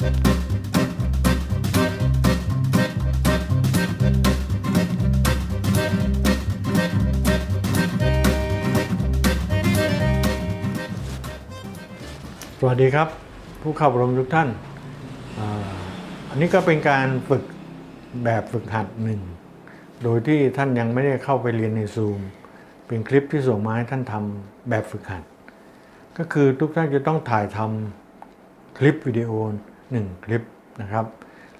สวัสดีครับ ผู้เข้าอบรมทุกท่าน อันนี้ก็เป็นการฝึกแบบฝึกหัดหนึ่ง โดยที่ท่านยังไม่ได้เข้าไปเรียนในซูม เป็นคลิปที่ส่งมาให้ท่านทำแบบฝึกหัด ก็คือทุกท่านจะต้องถ่ายทำคลิปวิดีโอ หนึ่งคลิปนะครับ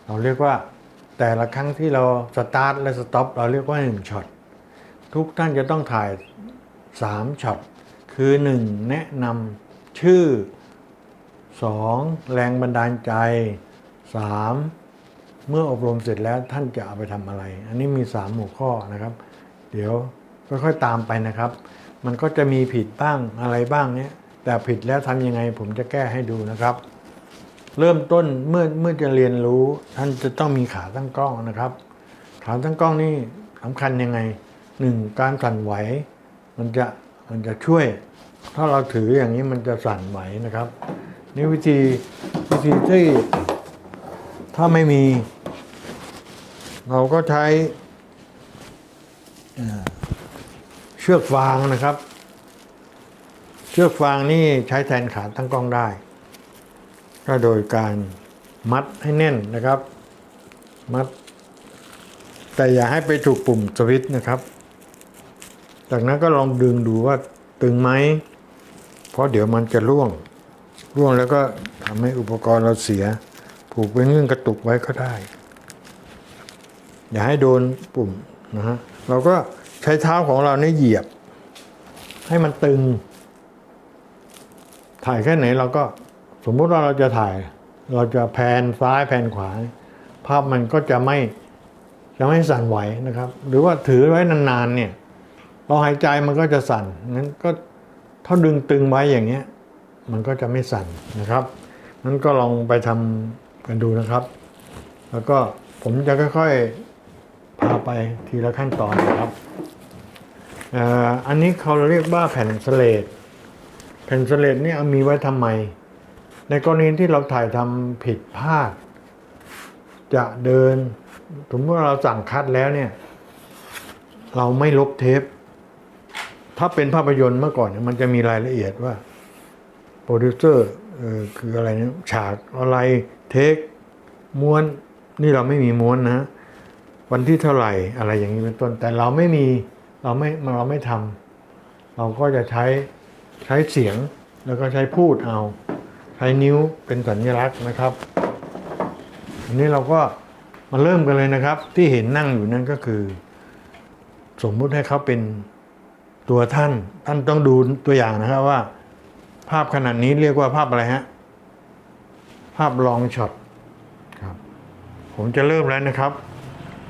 เราเรียกว่าแต่ละครั้งที่เราสตาร์ทและสต็อปเราเรียกว่าหนึ่งช็อตทุกท่านจะต้องถ่าย 3ช็อตคือ 1 แนะนำชื่อ 2. แรงบันดาลใจ 3. เมื่ออบรมเสร็จแล้วท่านจะเอาไปทำอะไร อันนี้มี 3 หัวข้อนะครับ เดี๋ยวค่อยๆตามไปนะครับ มันก็จะมีผิดบ้างอะไรบ้างเนี้ยแต่ผิดแล้วทำยังไงผมจะแก้ให้ดูนะครับ เริ่มต้นเมื่อเมื่อจะเรียนรู้ท่านจะต้องมีขาตั้งกล้องนะครับ ขาตั้งกล้องนี่สำคัญยังไงหนึ่งการสั่นไหว มันจะมันจะช่วย ถ้าเราถืออย่างนี้มันจะสั่นไหวนะครับ นี่วิธีวิธีที่ถ้าไม่มี เราก็ใช้เอ่อเชือกฟางนะครับ เชือกฟางนี่ใช้แทนขาตั้งกล้องได้ ก็โดยการมัดให้แน่นนะครับ มัด แต่อย่าให้ไปถูกปุ่มสวิตช์นะครับ จากนั้นก็ลองดึงดูว่าตึงไหม เพราะเดี๋ยวมันจะร่วง ร่วงแล้วก็ทำให้อุปกรณ์เราเสีย ผูกเป็นเงื่อนกระตุกไว้ก็ได้ อย่าให้โดนปุ่มนะฮะ เราก็ใช้เท้าของเราเนี่ยเหยียบ ให้มันตึง ถ่ายแค่ไหนเราก็ สมมุติว่าเราจะถ่าย เราจะแผนซ้ายแผนขวา ภาพมันก็จะไม่จะไม่สั่นไหวนะครับ หรือว่าถือไว้นานๆเนี่ยเราหายใจมันก็จะสั่นงั้นก็ถ้าดึงตึงไว้อย่างเงี้ย มันก็จะไม่สั่นนะครับนั้นก็ลองไปทำกันดูนะครับ แล้วก็ผมจะค่อยๆพาไปทีละขั้นตอนนะครับอ่ออันนี้เขาเรียกว่าแผ่นสเลดแผ่นสเลดนี่เอามีไว้ทำไม ในกรณีที่เราถ่ายทำผิดพลาด จะเดินสมมติว่าเราสั่งคัดแล้วเนี่ย เราไม่ลบเทป ถ้าเป็นภาพยนตร์เมื่อก่อนเนี่ยมันจะมีรายละเอียดว่าโปรดิวเซอร์คืออะไรเนี่ยฉากอะไรเทคม้วนนี่เราไม่มีม้วนนะวันที่เท่าไหร่อะไรอย่างนี้เป็นต้น แต่เราไม่มีเราไม่เราไม่ทำเราก็จะใช้ใช้เสียงแล้วก็ใช้พูดเอา ช้นิ้วเป็นสัญลักษณ์นะครับอันนี้เราก็มาเริ่มกันเลยนะครับ ที่เห็นนั่งอยู่นั่นก็คือ สมมุติให้เขาเป็นตัวท่าน ท่านต้องดูตัวอย่างนะครับว่า ภาพขนาดนี้เรียกว่าภาพอะไรฮะภาพลองช็อตครับ ผมจะเริ่มแล้วนะครับ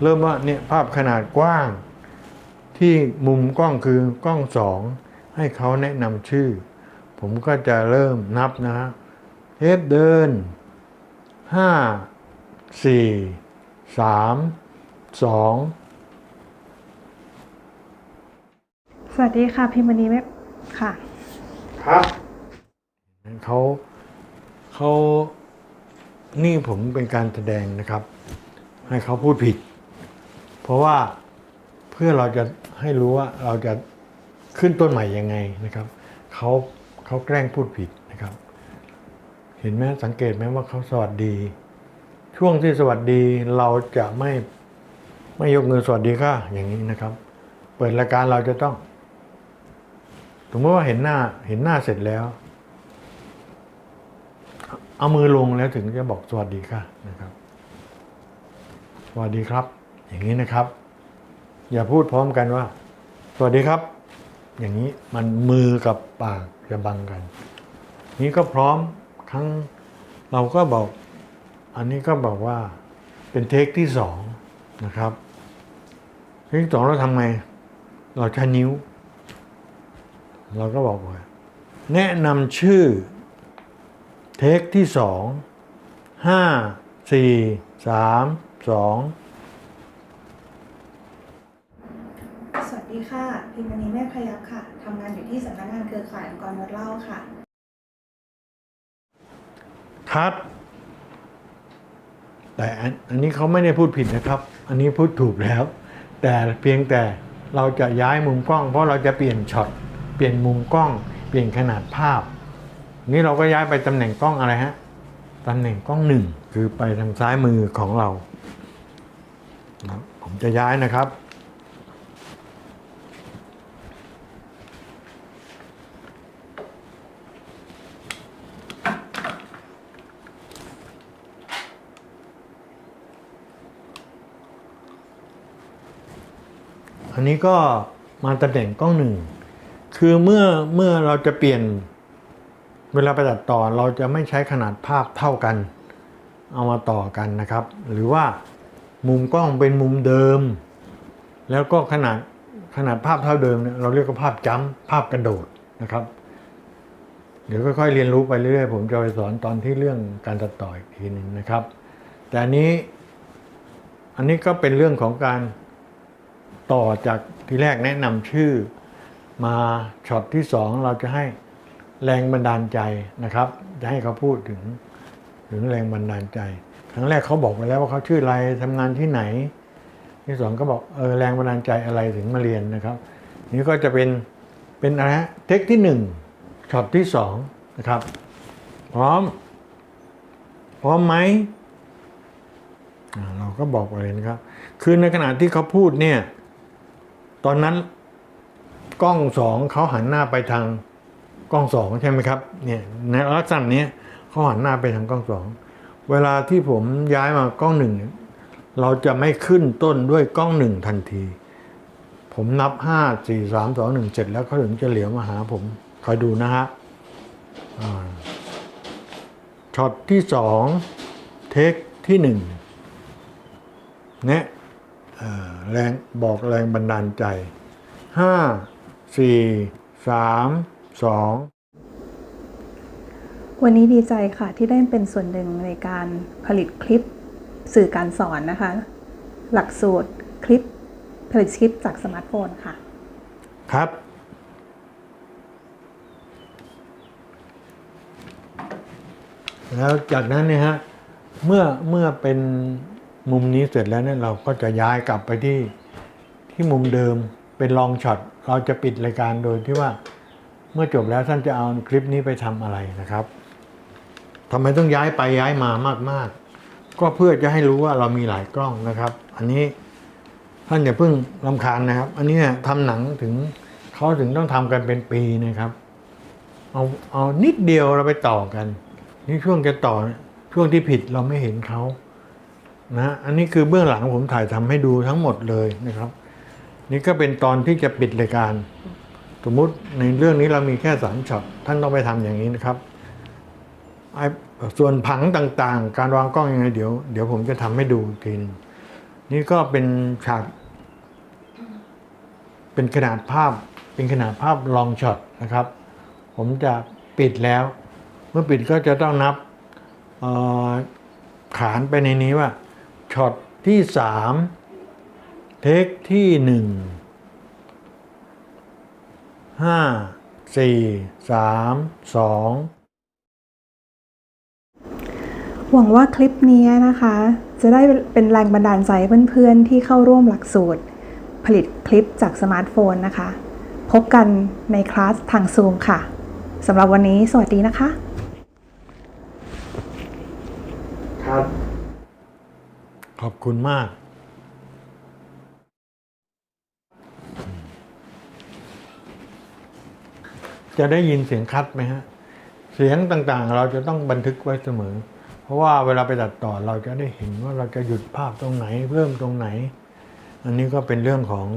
เริ่มว่าเนี่ยภาพขนาดกว้าง ที่มุมกล้องคือกล้องสองให้เขาแนะนำชื่อ ผมก็จะเริ่มนับนะฮะ เฮดเดินห้าสี่สามสองสวัสดีค่ะ พิมพ์วันนี้ไม่ค่ะ ครับเขาเขานี่ผมเป็นการแสดงนะครับ ให้เขาพูดผิด เพราะว่าเพื่อเราจะให้รู้ว่าเราจะขึ้นต้นใหม่ยังไงนะครับเขาเขาแกล้งพูดผิดนะครับ เห็นไหมสังเกตไหมว่าเขาสวัสดี ช่วงที่สวัสดีเราจะไม่ไม่ยกมือสวัสดีค่ะ อย่างนี้นะครับ เปิดรายการเราจะต้องสมมติว่าเห็นหน้าเห็นหน้าเสร็จแล้ว เอามือลงแล้วถึงจะบอกสวัสดีค่ะนะครับ สวัสดีครับ อย่างนี้นะครับ อย่าพูดพร้อมกันว่า สวัสดีครับ อย่างนี้มันมือกับปากจะบังกัน นี้ก็พร้อม ครั้งเราก็บอก อันนี้ก็บอกว่าเป็นเทคที่สองนะครับเทคที่สองเราทำไงเราใช้นิ้ว เราก็บอกว่า แนะนำชื่อ เทคที่สองห้าสี่สามสองสวัสดีค่ะพิมพ์มณีแม่พยักค่ะทำงานอยู่ที่สำนักงานเครือข่ายองค์กรงดเล้าค่ะ คัดแต่อันนี้เขาไม่ได้พูดผิดนะครับ อันนี้พูดถูกแล้ว แต่เพียงแต่เราจะย้ายมุมกล้อง เพราะเราจะเปลี่ยนช็อตเปลี่ยนมุมกล้อง เปลี่ยนขนาดภาพ นี่เราก็ย้ายไปตำแหน่งกล้องอะไรฮะตำแหน่งกล้องหนึ่งคือไปทางซ้ายมือของเรา ผมจะย้ายนะครับ อันนี้ก็มาตำแหน่งกล้องหนึ่งคือเมื่อเมื่อเราจะเปลี่ยนเวลาไปตัดต่อเราจะไม่ใช้ขนาดภาพเท่ากัน เอามาต่อกันนะครับ หรือว่ามุมกล้องเป็นมุมเดิม แล้วก็ขนาดขนาดภาพเท่าเดิมเนี่ยเราเรียกว่าภาพจ้ำภาพกระโดดนะครับ เดี๋ยวค่อยๆเรียนรู้ไปเรื่อยๆผมจะไปสอนตอนที่เรื่องการตัดต่ออีกทีหนึ่งนะครับ แต่อันนี้อันนี้ก็เป็นเรื่องของการ ต่อจากที่แรกแนะนำชื่อ มาช็อตที่สองเราจะให้แรงบันดาลใจนะครับ จะให้เขาพูดถึงถึงแรงบันดาลใจ ครั้งแรกเขาบอกไปแล้วว่าเขาชื่ออะไรทำงานที่ไหน ที่สองก็บอกเออแรงบันดาลใจอะไรถึงมาเรียนนะครับ นี่ก็จะเป็นเป็นอะไรฮะเทคที่หนึ่งช็อตที่สองนะครับ พร้อม พร้อมไหมอ่าเราก็บอกไปเลยนะครับ คือในขณะที่เขาพูดเนี่ย ตอนนั้นกล้องสองเขาหันหน้าไปทางกล้องสองใช่ไหมครับเนี่ยในลักษณะนี้เขาหันหน้าไปทางกล้องสองเวลาที่ผมย้ายมากล้องหนึ่งเราจะไม่ขึ้นต้นด้วยกล้องหนึ่งทันที ผมนับห้าสี่สามสองหนึ่งเจ็ดแล้วเขาถึงจะเหลียวมาหาผมคอยดูนะฮะช็อตที่สองเทคที่หนึ่งเนี่ย แรงบอกแรงบันดาลใจห้าสี่สามสองวันนี้ดีใจค่ะที่ได้เป็นส่วนหนึ่งในการผลิตคลิปสื่อการสอนนะคะ หลักสูตรคลิปผลิตคลิปจากสมาร์ทโฟนค่ะ ครับ แล้วจากนั้นเนี่ยฮะ เมื่อเมื่อเป็น มุมนี้เสร็จแล้วเนี่ยเราก็จะย้ายกลับไปที่ที่มุมเดิมเป็นลองช็อตเราจะปิดรายการโดยที่ว่าเมื่อจบแล้วท่านจะเอาคลิปนี้ไปทำอะไรนะครับทำไมต้องย้ายไปย้ายมามาก ๆ ก็เพื่อจะให้รู้ว่าเรามีหลายกล้องนะครับ อันนี้ท่านอย่าเพิ่งรำคาญนะครับ อันนี้เนี่ยทำหนังถึงเขาถึงต้องทำกันเป็นปีนะครับเอาเอานิดเดียวเราไปต่อกัน นี่ช่วงจะต่อช่วงที่ผิดเราไม่เห็นเขา นะอันนี้คือเบื้องหลังผมถ่ายทำให้ดูทั้งหมดเลยนะครับ นี่ก็เป็นตอนที่จะปิดรายการ สมมุติในเรื่องนี้เรามีแค่สามช็อตท่านต้องไปทำอย่างนี้นะครับไอ้ส่วนผังต่างๆ การวางกล้องยังไงเดี๋ยวเดี๋ยวผมจะทำให้ดูกทีนนี่ก็เป็นฉาก เป็นขนาดภาพเป็นขนาดภาพลองช็อตนะครับ ผมจะปิดแล้ว เมื่อปิดก็จะต้องนับอ่อขานไปในนี้ว่า ช็อตที่สามเทคที่หนึ่งห้าสี่สามสองหวังว่าคลิปนี้นะคะ จะได้เป็นแรงบันดาลใจเพื่อนๆ ที่เข้าร่วมหลักสูตร ผลิตคลิปจากสมาร์ทโฟนนะคะ พบกันในคลาสทางซูมค่ะสำหรับวันนี้สวัสดีนะคะ ครับ ขอบคุณมาก จะได้ยินเสียงคัดไหมฮะ เสียงต่างๆ เราจะต้องบันทึกไว้เสมอ เพราะว่าเวลาไปตัดต่อเราจะได้เห็นว่าเราจะหยุดภาพตรงไหน เพิ่มตรงไหน อันนี้ก็เป็นเรื่องของ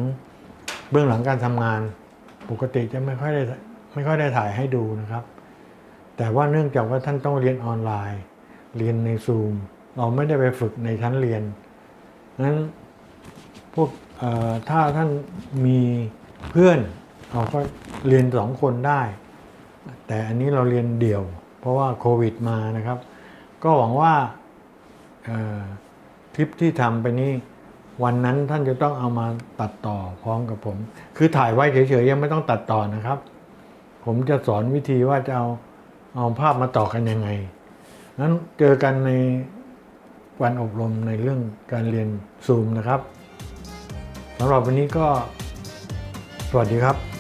เบื้องหลังการทำงาน ปกติจะไม่ค่อยได้ไม่ค่อยได้ถ่ายให้ดูนะครับ แต่ว่าเนื่องจากว่าท่านต้องเรียนออนไลน์ เรียนในซูม เราไม่ได้ไปฝึกในชั้นเรียนนั้นพวกถ้าท่านมีเพื่อนเราก็เรียนสองคนได้ แต่อันนี้เราเรียนเดี่ยว เพราะว่าโควิดมานะครับ ก็หวังว่าเอ่อคลิปที่ทำไปนี้วันนั้นท่านจะต้องเอามาตัดต่อพร้อมกับผม คือถ่ายไว้เฉยๆยังไม่ต้องตัดต่อนะครับ ผมจะสอนวิธีว่าจะเอาเอาภาพมาต่อกันยังไงนั้นเจอกันใน การอบรมในเรื่องการเรียนซูมนะครับสำหรับวันนี้ก็ สวัสดีครับ